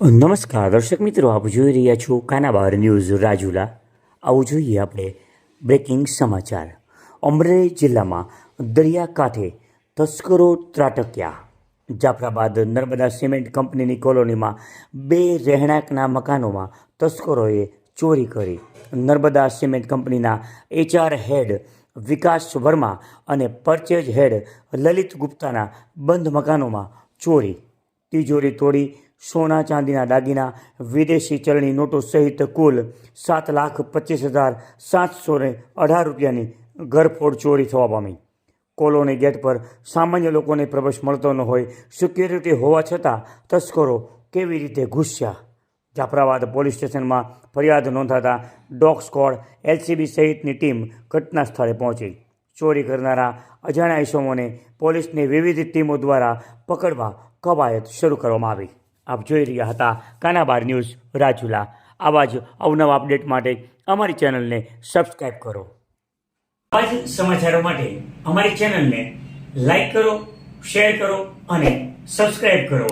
નમસ્કાર, દર્શક મિત્રો, આપ જોઈ રહ્યા છો કાનાબાર ન્યૂઝ રાજુલા. આવું જોઈએ આપણે બ્રેકિંગ સમાચાર. અમરેલી જિલ્લામાં દરિયાકાંઠે તસ્કરો ત્રાટક્યા. જાફરાબાદ નર્મદા સિમેન્ટ કંપનીની કોલોનીમાં બે રહેણાંકના મકાનોમાં તસ્કરોએ ચોરી કરી. નર્મદા સિમેન્ટ કંપનીના એચઆર હેડ વિકાસ વર્મા અને પરચેજ હેડ લલિત ગુપ્તાના બંધ મકાનોમાં ચોરી. તિજોરી તોડી સોના ચાંદીના દાગીના, વિદેશી ચલણી નોટો સહિત કુલ સાત લાખ પચીસ હજાર સાતસો ને અઢાર રૂપિયાની ઘરફોડ ચોરી થવા પામી. કોલોની ગેટ પર સામાન્ય લોકોને પ્રવેશ મળતો ન હોય, સિક્યુરિટી હોવા છતાં તસ્કરો કેવી રીતે ઘૂસ્યા? જાફરાબાદ પોલીસ સ્ટેશનમાં ફરિયાદ નોંધાતા ડોગ સ્કોડ એલસીબી સહિતની ટીમ ઘટના સ્થળે પહોંચી. ચોરી કરનારા અજાણ્યા ઇસમોને પોલીસની વિવિધ ટીમો દ્વારા પકડવા કવાયત શરૂ કરવામાં આવી. આપ જોઈ રહ્યા હતા કાનાબાર ન્યૂઝ રાજુલા. આવા જ અવનવા અપડેટ માટે અમારી ચેનલને સબસ્ક્રાઇબ કરો. આવા જ સમાચારો માટે અમારી ચેનલને લાઈક કરો, શેર કરો અને સબસ્ક્રાઇબ કરો.